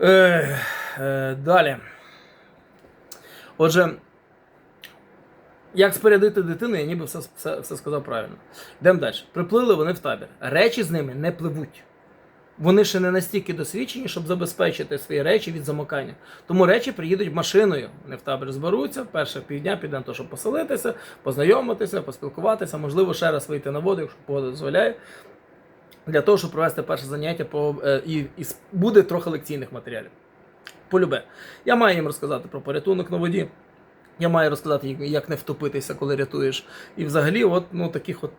Е, е, далі. Отже, як спорядити дитину, я ніби все, все, все сказав правильно. Йдемо далі. Приплили вони в табір. Речі з ними не пливуть. Вони ще не настільки досвідчені, щоб забезпечити свої речі від замокання. Тому речі приїдуть машиною. Вони в табір зберуться, перше півдня піде на те, щоб поселитися, познайомитися, поспілкуватися, можливо, ще раз вийти на воду, якщо погода дозволяє. Для того, щоб провести перше заняття по, е, і, і буде трохи лекційних матеріалів. Полюбе. Я маю їм розказати про порятунок на воді. Я маю розказати, як- не втопитися, коли рятуєш. І взагалі, от, ну, таких от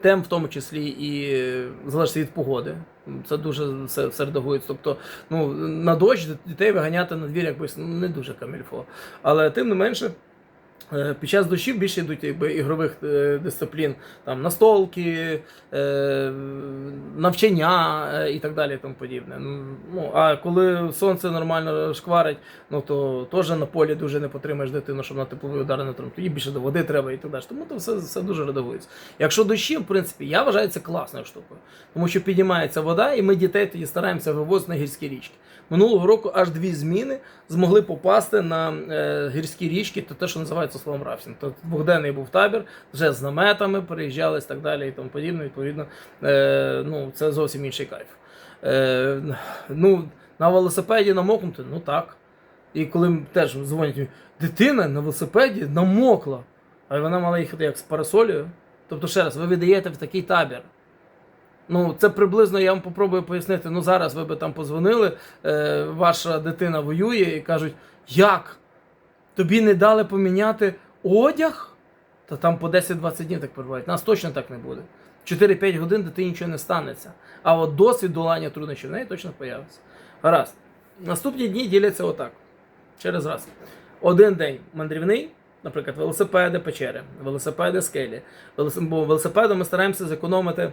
тем, в тому числі і е, залежить від погоди. Це дуже все, все редагується. Тобто, ну, на дощ дітей виганяти на двір якось ну, не дуже камільфо. Але тим не менше. Е, Під час дощів більше йдуть якби, ігрових е, дисциплін, там настолки, е, навчання і так далі. Тому подібне. Ну, а коли сонце нормально шкварить, ну то теж на полі дуже не потримаєш дитину, щоб на тепловий удар не тримати. Тоді більше до води треба і так далі. Тому то все, все дуже редагується. Якщо дощі, в принципі, я вважаю це класною штукою, тому що піднімається вода, і ми дітей тоді стараємося вивозити на гірські річки. Минулого року аж дві зміни змогли попасти на гірські річки, то те, що називається словом рафтинг. То двохденний був табір, вже з наметами переїжджали і так далі і тому подібне. Відповідно, е, ну, це зовсім інший кайф. Е, ну, на велосипеді намокнути, ну так. І коли теж дзвонять, дитина на велосипеді намокла, а вона мала їхати як з парасолею. Тобто, ще раз, ви віддаєте в такий табір. Ну, це приблизно я вам попробую пояснити. Ну, зараз ви би там позвонили, е, ваша дитина воює і кажуть, як? Тобі не дали поміняти одяг? Та там по 10-20 днів так перебувають. Нас точно так не буде. 4-5 годин дитині нічого не станеться. А от досвід долання труднощів в неї точно появиться. Гаразд. Наступні дні діляться отак. Через раз. Один день мандрівний, наприклад, велосипеди печери, велосипеди скелі. Велос- велосипедом ми стараємося зекономити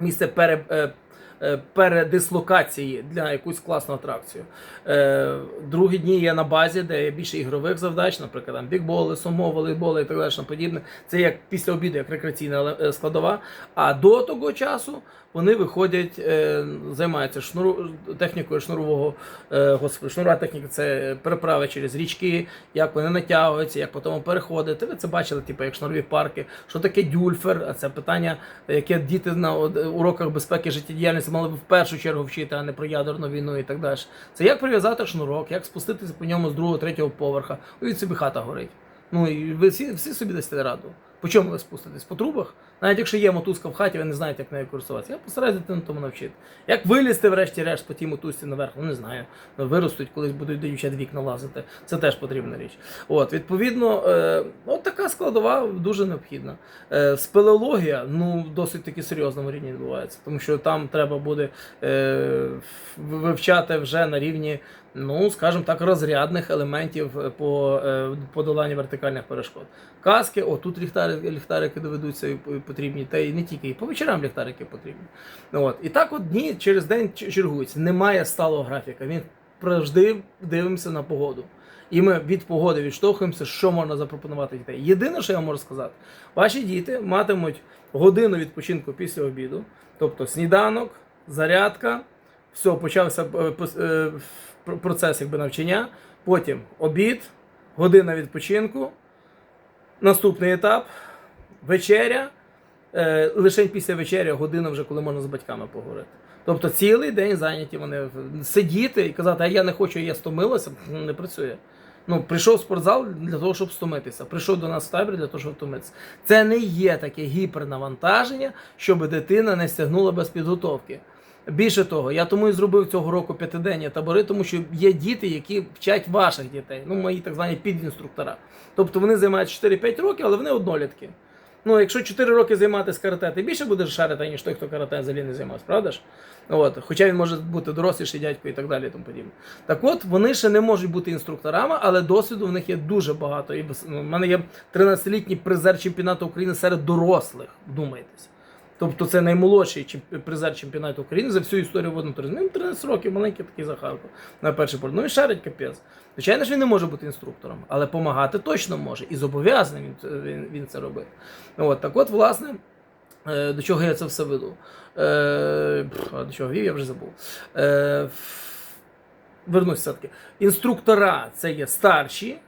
місце пере, е, передислокації для якусь класну атракцію. Е, другі дні є на базі, де є більше ігрових завдач, наприклад, там бікболи, сумо, волейболи і так далі. Подібне. Це як після обіду, як рекреаційна е, складова. А до того часу вони виходять, е, займаються шнуру, технікою шнурового е, господи, шнурова техніка це переправи через річки, як вони натягуються, як потім переходити. Ви це бачили, типу, як шнурові парки. Що таке дюльфер? А Це питання, яке діти на уроках безпеки життєдіяльності мали б в першу чергу вчити, а не про ядерну війну і так далі. Це як прив'язати шнурок, як спуститися по ньому з другого, третього поверха. Уявіть собі хата горить. Ну і ви всі, всі собі дасте раду. По чому ви спуститесь? По трубах? Навіть якщо є мотузка в хаті, ви не знаєте, як нею користуватися. Я постараюся дитину тому навчити. Як вилізти, врешті-решт, по тій мотузці наверх, ну не знаю. Ну, Виростуть, колись будуть до дівчат вікна лазити. Це теж потрібна річ. От, відповідно, е, от така складова дуже необхідна. Е, спелеологія, ну, досить таки серйозному рівні відбувається, тому що там треба буде е, вивчати вже на рівні, ну, скажімо так, розрядних елементів по е, подоланню вертикальних перешкод. Каски, о, тут ліхтарики, ліхтарики доведуться потрібні, та й не тільки, і по вечорам ліхтарики потрібні. От. І так от дні через день чергуються. Немає сталого графіка. Він завжди дивимося на погоду. І ми від погоди відштовхуємося, що можна запропонувати дітей. Єдине, що я можу сказати, ваші діти матимуть годину відпочинку після обіду, тобто сніданок, зарядка, все, почався е, е, пр- процес якби, навчання, потім обід, година відпочинку, наступний етап, вечеря, е, лише після вечері година вже, коли можна з батьками поговорити. Тобто цілий день зайняті вони сидіти і казати, а я не хочу, я стомилася, не працює. Ну, прийшов в спортзал для того, щоб стомитися. Прийшов до нас в табір для того, щоб втомитися. Це не є таке гіпернавантаження, щоб дитина не стягнула без підготовки. Більше того, я тому і зробив цього року п'ятиденні табори, тому що є діти, які вчать ваших дітей, ну мої так звані підінструктора. Тобто вони займаються 4-5 років, але вони однолітки. Ну, якщо 4 роки займатися карате, ти більше будеш шарити, ніж той, хто карате взагалі не займався, правда ж? От. Хоча він може бути доросліший дядько і так далі. І тому подібне. Так от, вони ще не можуть бути інструкторами, але досвіду в них є дуже багато. І ну, в мене є 13-літній призер чемпіонату України серед дорослих, вдумайтесь. Тобто це наймолодший чемп- призер чемпіонату України за всю історію водного туризму. Він 13 років, маленький такий Захарко на перший порт. Ну і шарить капець. Звичайно ж, він не може бути інструктором, але допомагати точно може. І зобов'язаний він, він, він це робити. От, так от, власне, Е, До чого я це все веду? Е, до чого вів, я вже забув. Е, Вернусь все-таки. Інструктора це є старші.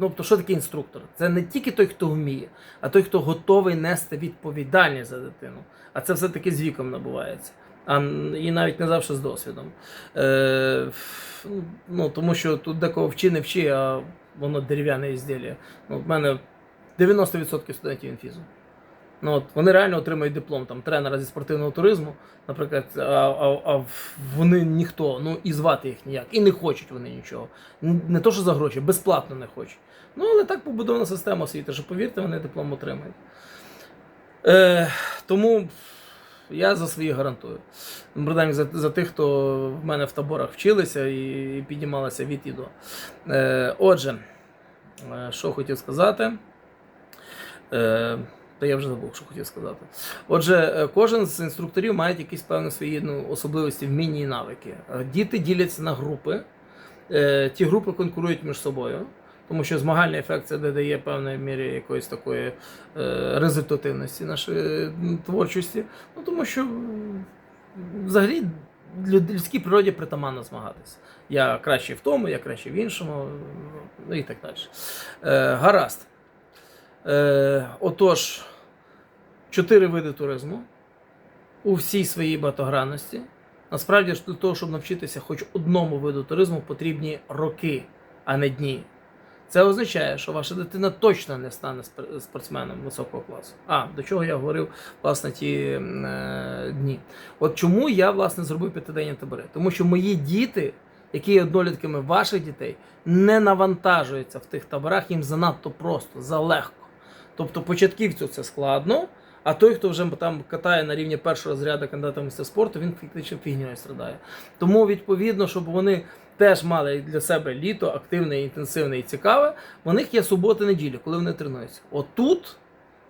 Тобто, що таке інструктор? Це не тільки той, хто вміє, а той, хто готовий нести відповідальність за дитину. А це все-таки з віком набувається. А, і навіть не завжди з досвідом. Е, ну, тому що тут декого вчи, не вчи, а воно дерев'яне ізділля. Ну, в мене 90% студентів інфізу. Ну, от, вони реально отримують диплом там, тренера зі спортивного туризму, наприклад, а, а, а вони ніхто, ну і звати їх ніяк. І не хочуть вони нічого. Не то, що за гроші, безплатно не хочуть. Ну, але так побудована система освіти, що повірте, вони диплом отримають. Е, тому я за свої гарантую. Принаймні за, за тих, хто в мене в таборах вчилися і, і піднімалися від і до. Е, отже, е, що хотів сказати. Е, та я вже забув, що хотів сказати. Отже, е, кожен з інструкторів має якісь певні свої ну, особливості, вміння і навики. Е, Діти діляться на групи. Е, Ті групи конкурують між собою, тому що змагальний ефект це додає певної мірі якоїсь такої результативності нашої творчості. Ну, тому що взагалі люд- людській природі притаманно змагатися. Я краще в тому, я краще в іншому, ну і так далі. Гаразд. Е, отож, чотири види туризму у всій своїй багатогранності. Насправді ж для того, щоб навчитися хоч одному виду туризму, потрібні роки, а не дні. Це означає, що ваша дитина точно не стане спортсменом високого класу. А, до чого я говорив власне ті е, дні. От чому я власне зробив п'ятиденні табори? Тому що мої діти, які є однолітками ваших дітей, не навантажуються в тих таборах, їм занадто просто, залегко. Тобто початківцю це складно, а той, хто вже там катає на рівні першого розряду кандидата в спорту, він фактично фігньою страдає. Тому, відповідно, щоб вони теж мали для себе літо активне, інтенсивне і цікаве, у них є субота неділя, коли вони тренуються. Отут,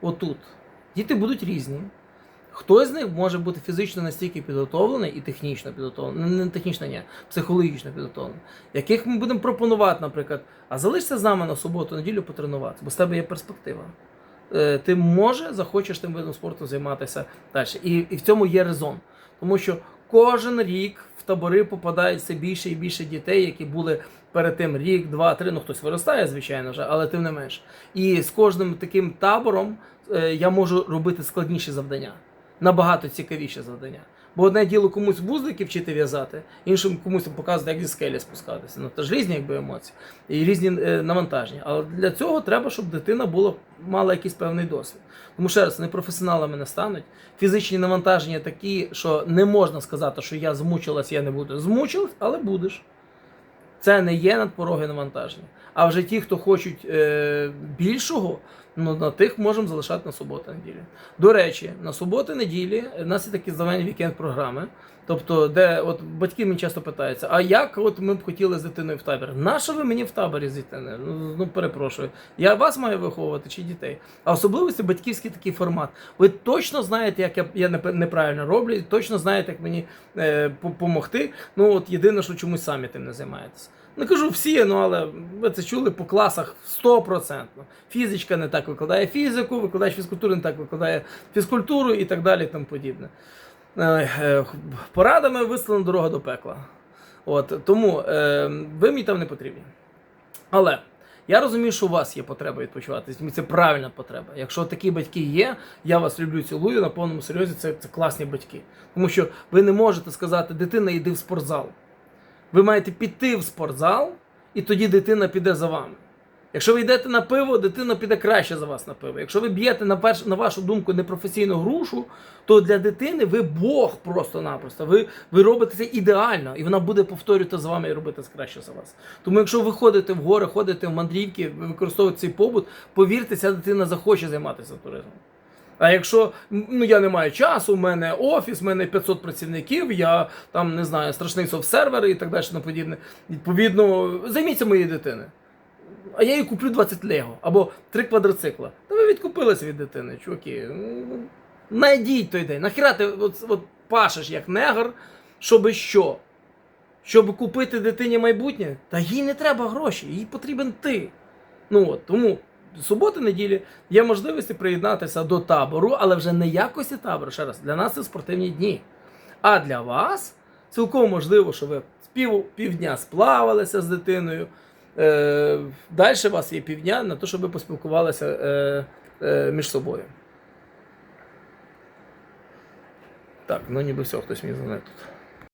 отут, діти будуть різні. Хтось з них може бути фізично настільки підготовлений і технічно підготовлений, не технічно, ні, психологічно підготовлений, яких ми будемо пропонувати, наприклад, а залишся з нами на суботу-неділю потренуватися, бо з тебе є перспектива. Е, Ти може захочеш тим видом спорту займатися далі. І, і в цьому є резон. Тому що кожен рік в табори попадають все більше і більше дітей, які були перед тим рік, два, три. Ну хтось виростає, звичайно ж, але тим не менш. І з кожним таким табором е, я можу робити складніші завдання, набагато цікавіші завдання. Бо одне діло комусь вузлики вчити в'язати, іншим комусь показувати, як зі скелі спускатися. Ну, це ж різні якби, емоції і різні е, навантаження. Але для цього треба, щоб дитина була, мала якийсь певний досвід. Тому ще раз, не професіоналами не стануть. Фізичні навантаження такі, що не можна сказати, що я змучилась, я не буду. Змучилась, але будеш. Це не є надпороги навантаження. А вже ті, хто хочуть е, більшого, ну на тих можемо залишати на суботу неділі. До речі, на суботу неділі в нас є такі звані вікенд-програми. Тобто, де от батьки мені часто питаються, а як от ми б хотіли з дитиною в табір? Нащо ви мені в таборі з дитиною? Ну, ну перепрошую. Я вас маю виховувати чи дітей? А особливо це батьківський такий формат. Ви точно знаєте, як я, я неправильно роблю, і точно знаєте, як мені е, допомогти. Ну от єдине, що чомусь самі тим не займаєтесь. Не кажу всі, ну але ви це чули по класах 100%. Фізичка не так викладає фізику, викладач фізкультури не так викладає фізкультуру і так далі. і тому подібне. Е, е, Порадами вислана дорога до пекла. От, тому е, ви мені там не потрібні. Але я розумію, що у вас є потреба відпочивати. і Це правильна потреба. Якщо такі батьки є, я вас люблю, цілую на повному серйозі. Це, це класні батьки. Тому що ви не можете сказати, дитина, йди в спортзал. Ви маєте піти в спортзал, і тоді дитина піде за вами. Якщо ви йдете на пиво, дитина піде краще за вас на пиво. Якщо ви б'єте на перш, на вашу думку непрофесійну грушу, то для дитини ви Бог просто-напросто. Ви, ви робите це ідеально, і вона буде повторювати за вами і робити краще за вас. Тому якщо ви ходите в гори, ходите в мандрівки, ви використовуєте цей побут, повірте, ця дитина захоче займатися туризмом. А якщо ну я не маю часу, у мене офіс, у мене 500 працівників, я там не знаю, страшний софт-сервер і так далі, тому подібне. Відповідно, займіться моєю дитини. А я їй куплю 20 лего або 3 квадроцикла. Та ви відкупилися від дитини, чуваки. Ну, Найдіть той день. Нахіра ти от, от пашеш як негр, щоби що? Щоб купити дитині майбутнє? Та їй не треба гроші, їй потрібен ти. Ну от, тому суботи, неділі є можливості приєднатися до табору, але вже не якості табору. Ще раз, для нас це спортивні дні. А для вас цілком можливо, що ви пів, півдня сплавалися з дитиною. Е, Далі у вас є півдня на те, щоб ви поспілкувалися е, е, між собою. Так, ну ніби все, хтось мені дзвонить тут.